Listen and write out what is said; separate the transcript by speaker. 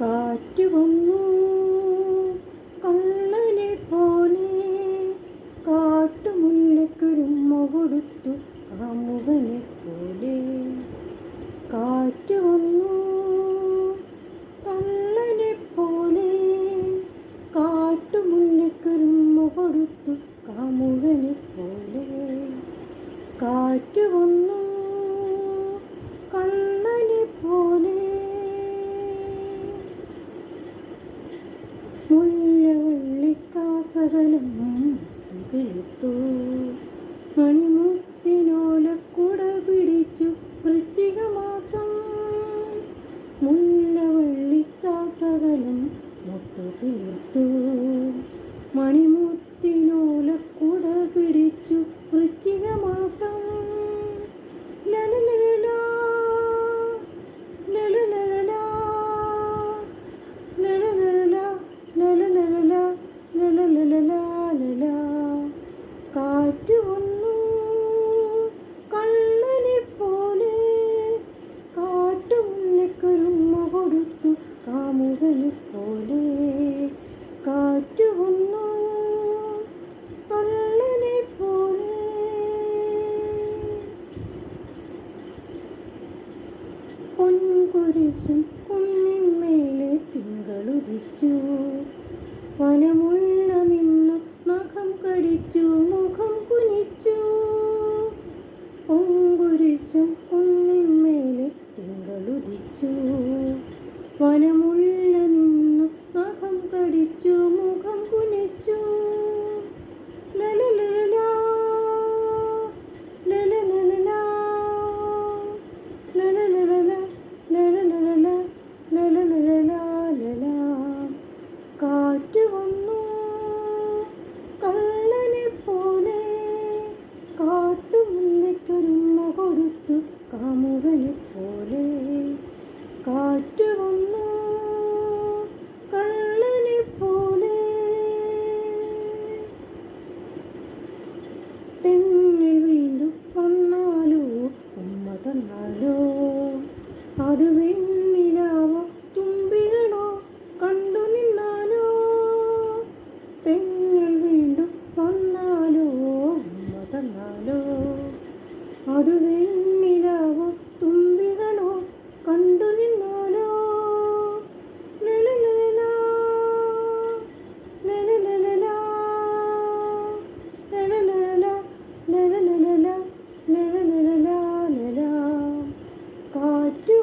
Speaker 1: കാറ്റ് വന്നു. കള്ളനെ പോലെ കാട്ടുമുല്ലക്കുരുമ്മ കൊടുത്തു. കാമുകനെ പോലെ കാറ്റ് വന്നു. കള്ളനെ പോലെ കാട്ടുമുല്ലക്കുരുമ്മ കൊടുത്തു. കാമുകനെ പോലെ കാറ്റ് വന്നു കള്ളനെ പോലെ മുല്ലവള്ളിക്കാസകലം തുകിഴ്ത്തു മണിമുത്തിനോലക്കുട പിടിച്ചു. വൃശ്ചിക മാസം മുല്ലവള്ളിക്കാസകലം മുത്തുകിഴ്ത്തു തീർത്തു. പിടിച്ചു പോലെ കാറ്റ് വന്നു. കള്ളനെ പോലെ പൊൻകുരിശും കുന്നിന്മേലെ തിങ്കളുദിച്ചു. വനമുള്ള നിന്നു നഖം കടിച്ചു മുഖം കുനിച്ചു. പൊൻകുരിശും കുന്നിന്മേലെ തിങ്കളുദിച്ചു. വനമുള്ള നിന്നു നഖം കടിച്ചു മുഖം കുനിച്ചു. കാറ്റ് വന്നു കള്ളനെ പോലെ കാട്ടുമുല്ലയ്ക്കൊരുമ്മ കൊടുത്തു കാമുകനെ പോലെ കാറ്റ് വന്നു. കാറ്റ്